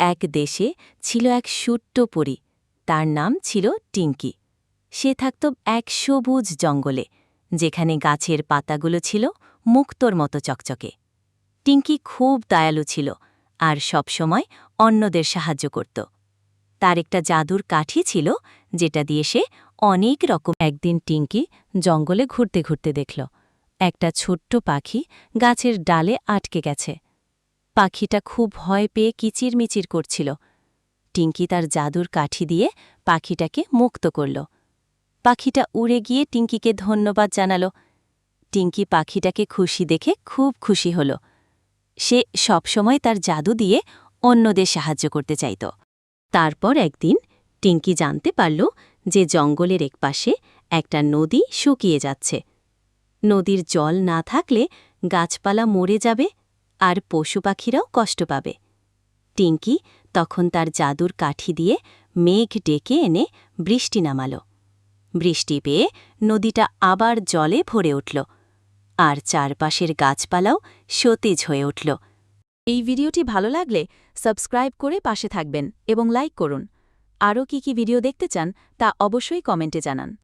এক দেশে ছিল এক সুট্ট পরী। তার নাম ছিল টিঙ্কি। সে থাকত এক সবুজ জঙ্গলে, যেখানে গাছের পাতাগুলো ছিল মুক্তোর মতো চকচকে। টিঙ্কি খুব দয়ালু ছিল আর সবসময় অন্যদের সাহায্য করত। তার একটা জাদুর কাঠি ছিল, যেটা দিয়ে সে অনেক রকম একদিন টিঙ্কি জঙ্গলে ঘুরতে ঘুরতে দেখল। একটা ছোট্ট পাখি গাছের ডালে আটকে গেছে। পাখিটা খুব ভয় পেয়ে কিচিরমিচির করছিল। টিঙ্কি তার জাদুর কাঠি দিয়ে পাখিটাকে মুক্ত করল। পাখিটা উড়ে গিয়ে টিঙ্কিকে ধন্যবাদ জানাল। টিঙ্কি পাখিটাকে খুশি দেখে খুব খুশি হল। সে সবসময় তার জাদু দিয়ে অন্যদের সাহায্য করতে চাইত। তারপর একদিন টিঙ্কি জানতে পারল যে জঙ্গলের একপাশে একটা নদী শুকিয়ে যাচ্ছে। নদীর জল না থাকলে গাছপালা মরে যাবে আর পশু পাখিরাও কষ্ট পাবে। টিঙ্কি তখন তার জাদুর কাঠি দিয়ে মেঘ ডেকে এনে বৃষ্টি নামাল। বৃষ্টি পেয়ে নদীটা আবার জলে ভরে উঠল আর চারপাশের গাছপালাও সতেজ হয়ে উঠল। এই ভিডিওটি ভালো লাগলে সাবস্ক্রাইব করে পাশে থাকবেন এবং লাইক করুন। আরও কি কি ভিডিও দেখতে চান তা অবশ্যই কমেন্টে জানান।